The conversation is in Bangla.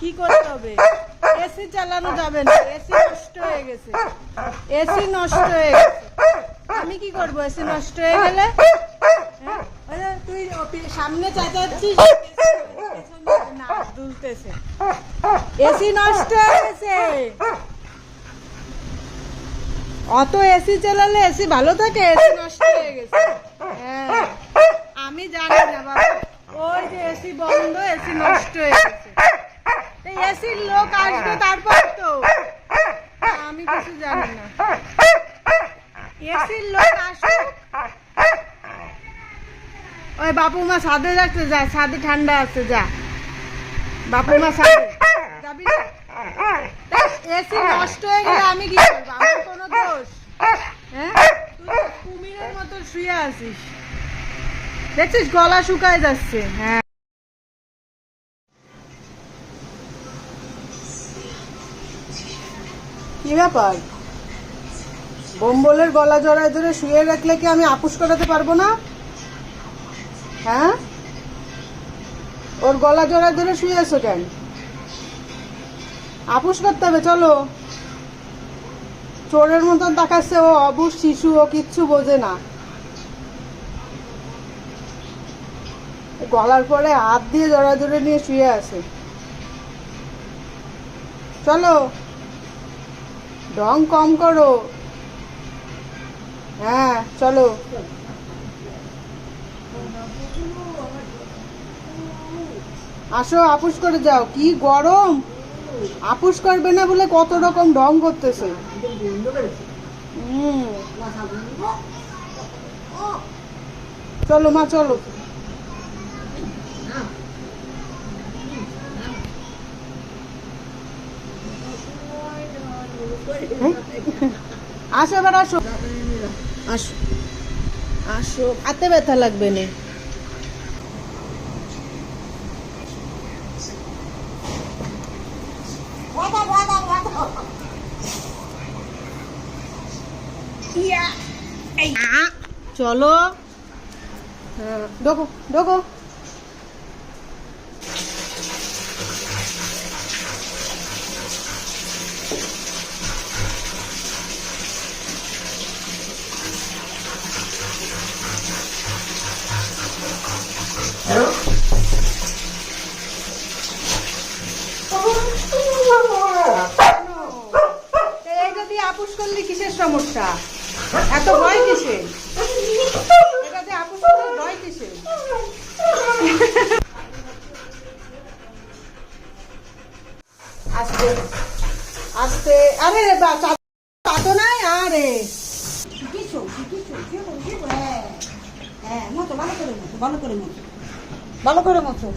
কি করতে হবে? এসি চালানো যাবে না। এসি নষ্ট হয়ে গেছে। এসি নষ্ট হয়ে গেছে। আমি কি করব? এসি নষ্ট হয়ে গেলে? হ্যাঁ? তুই সামনে চাচাচ্ছিস? দুলতেছে। এসি নষ্ট হয়ে গেছে। অত এসি চালালে এসি ভালো থাকে? এসি নষ্ট হয়ে গেছে। হ্যাঁ। আমি জানি না বাবা। ওই যে এসি বন্ধ এসি নষ্ট হয়ে গেছে। লোক আসবে তারপর তো। আমি কিছু জানি না। এসির লোক আসুক ওই বাপু মা ছাদে যাচ্ছে, যা ছাদে ঠান্ডা আছে, যা। বাপু মা ছাদে যাবি এসি নষ্ট হয়ে গেলে আমি কি করব? আমার কোনো দোষ। হ্যাঁ? কুমিরের মতো শুয়ে আছিস। দেখছিস গলা শুকায় যাচ্ছে। হ্যাঁ। কি ব্যাপার? বোম্বলের গলা জড়ায় ধরে শুয়ে রাখলে কি আমি আপুস করাতে পারব না? হ্যাঁ? ওর গলা জড়ায় ধরে শুয়ে আছো কেন? আপুস করতে হবে, চলো। চোরের মতন তাকাচ্ছে ও, অবুস শিশু, ও কিচ্ছু বোঝে না। গলার পরে হাত দিয়ে জড়া ধরে নিয়ে শুয়ে আছে। চলো। ঢং কম করো। হ্যাঁ চলো। আসো, আপুস করে যাও। কি গরম! আপুস করবে না বলে কত রকম ঢং করতেছে। চলো, মা, চলো। আসো এবার আসো। আসো। আসো। হাতে ব্যথা লাগবে না। চলো। হ্যাঁ ঢোকো ঢোকো এইটা দিয়ে আপুস করলে কিসের সমস্যা? এত ভয় আস্তে আরে হ্যাঁ মতো, ভালো করে মতো, ভালো করে মতো, ভালো করে মতো।